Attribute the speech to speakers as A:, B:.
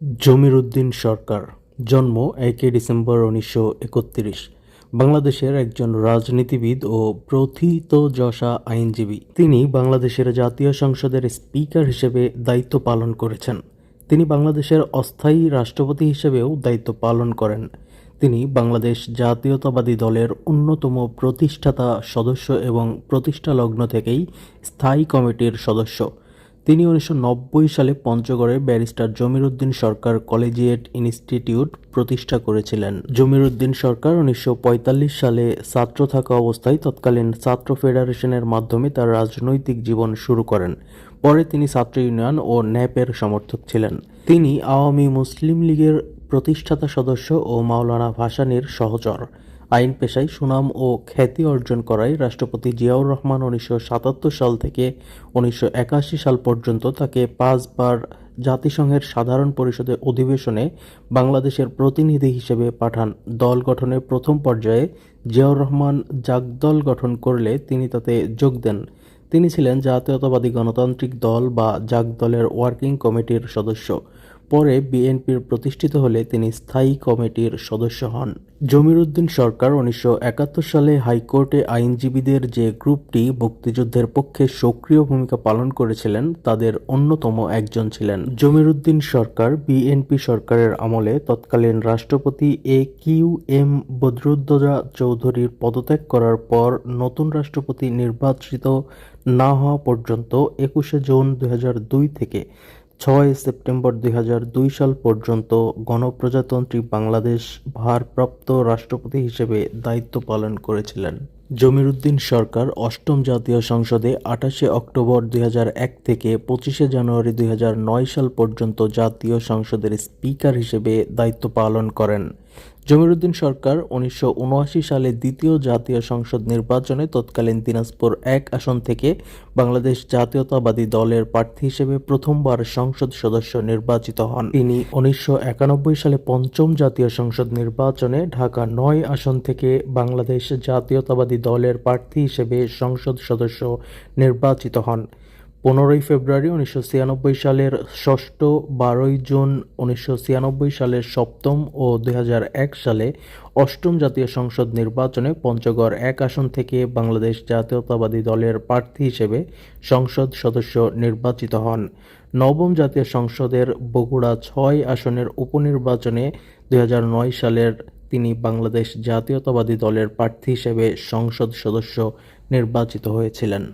A: জমির উদ্দিন সরকার, জন্ম একই ডিসেম্বর উনিশশো একত্রিশ, বাংলাদেশের একজন রাজনীতিবিদ ও প্রথিতযশা আইনজীবী। তিনি বাংলাদেশের জাতীয় সংসদের স্পিকার হিসেবে দায়িত্ব পালন করেছেন। তিনি বাংলাদেশের অস্থায়ী রাষ্ট্রপতি হিসেবেও দায়িত্ব পালন করেন। তিনি বাংলাদেশ জাতীয়তাবাদী দলের অন্যতম প্রতিষ্ঠাতা সদস্য এবং প্রতিষ্ঠা লগ্ন থেকেই স্থায়ী কমিটির সদস্য। তিনি উনিশশো নব্বই সালে পঞ্চগড়ে ব্যারিস্টার জমির উদ্দিন সরকার কলেজিয়েট ইনস্টিটিউট প্রতিষ্ঠা করেছিলেন। জমির উদ্দিন সরকার উনিশশো পঁয়তাল্লিশ সালে ছাত্র থাকা অবস্থায় তৎকালীন ছাত্র ফেডারেশনের মাধ্যমে তার রাজনৈতিক জীবন শুরু করেন। পরে তিনি ছাত্র ইউনিয়ন ও ন্যাপের সমর্থক ছিলেন। তিনি আওয়ামী মুসলিম লীগের প্রতিষ্ঠাতা সদস্য ও মাওলানা ভাসানীর সহচর। আইন পেশায় সুনাম ও খ্যাতি অর্জন করায় রাষ্ট্রপতি জিয়াউর রহমান উনিশশো সাতাত্তর সাল থেকে উনিশশো একাশি সাল পর্যন্ত তাকে পাঁচবার জাতিসংঘের সাধারণ পরিষদের অধিবেশনে বাংলাদেশের প্রতিনিধি হিসেবে পাঠান। দল গঠনের প্রথম পর্যায়ে জিয়াউর রহমান জাগদল গঠন করলে তিনি তাতে যোগ দেন। তিনি ছিলেন জাতীয়তাবাদী গণতান্ত্রিক দল বা জাগদলের ওয়ার্কিং কমিটির সদস্য। পরে বিএনপির প্রতিষ্ঠিত হলে তিনি স্থায়ী কমিটির সদস্য হন। জমির উদ্দিন সরকার উনিশশো একাত্তর সালে হাইকোর্টে আইনজীবীদের যে গ্রুপটি মুক্তিযুদ্ধের পক্ষে সক্রিয় ভূমিকা পালন করেছিলেন, তাদের অন্যতম একজন ছিলেন। জমির উদ্দিন সরকার বিএনপি সরকারের আমলে তৎকালীন রাষ্ট্রপতি এ কিউ এম বদরুদ্দোজা চৌধুরীর পদত্যাগ করার পর নতুন রাষ্ট্রপতি নির্বাচিত না হওয়া পর্যন্ত একুশে জুন দু হাজার দুই থেকে ছয় সেপ্টেম্বর দুই হাজার দুই সাল পর্যন্ত গণপ্রজাতন্ত্রী বাংলাদেশ ভারপ্রাপ্ত রাষ্ট্রপতি হিসেবে দায়িত্ব পালন করেছিলেন। জমির উদ্দিন সরকার অষ্টম জাতীয় সংসদে আঠাশে অক্টোবর দুই হাজার এক থেকে পঁচিশে জানুয়ারি দুই হাজার নয় সাল পর্যন্ত জাতীয় সংসদের স্পিকার হিসেবে দায়িত্ব পালন করেন। জমিরুদ্দিন সরকার উনিশশো উনআশি সালে দ্বিতীয় জাতীয় সংসদ নির্বাচনে তৎকালীন দিনাজপুর এক আসন থেকে বাংলাদেশ জাতীয়তাবাদী দলের প্রার্থী হিসেবে প্রথমবার সংসদ সদস্য নির্বাচিত হন। তিনি উনিশশো একানব্বই সালে পঞ্চম জাতীয় সংসদ নির্বাচনে ঢাকা নয় আসন থেকে বাংলাদেশ জাতীয়তাবাদী দলের প্রার্থী হিসেবে সংসদ সদস্য নির্বাচিত হন। পনেরোই ফেব্রুয়ারি উনিশশো ছিয়ানব্বই সালের ষষ্ঠ বারোই জুন উনিশশো ছিয়ানব্বই সালের সপ্তম ও দুই এক সালে অষ্টম জাতীয় সংসদ নির্বাচনে পঞ্চগড় এক আসন থেকে বাংলাদেশ জাতীয়তাবাদী দলের প্রার্থী হিসেবে সংসদ সদস্য নির্বাচিত হন। নবম জাতীয় সংসদের বগুড়া ছয় আসনের উপনির্বাচনে দু হাজার নয় সালের তিনি বাংলাদেশ জাতীয়তাবাদী দলের প্রার্থী হিসেবে সংসদ সদস্য নির্বাচিত হয়েছিলেন।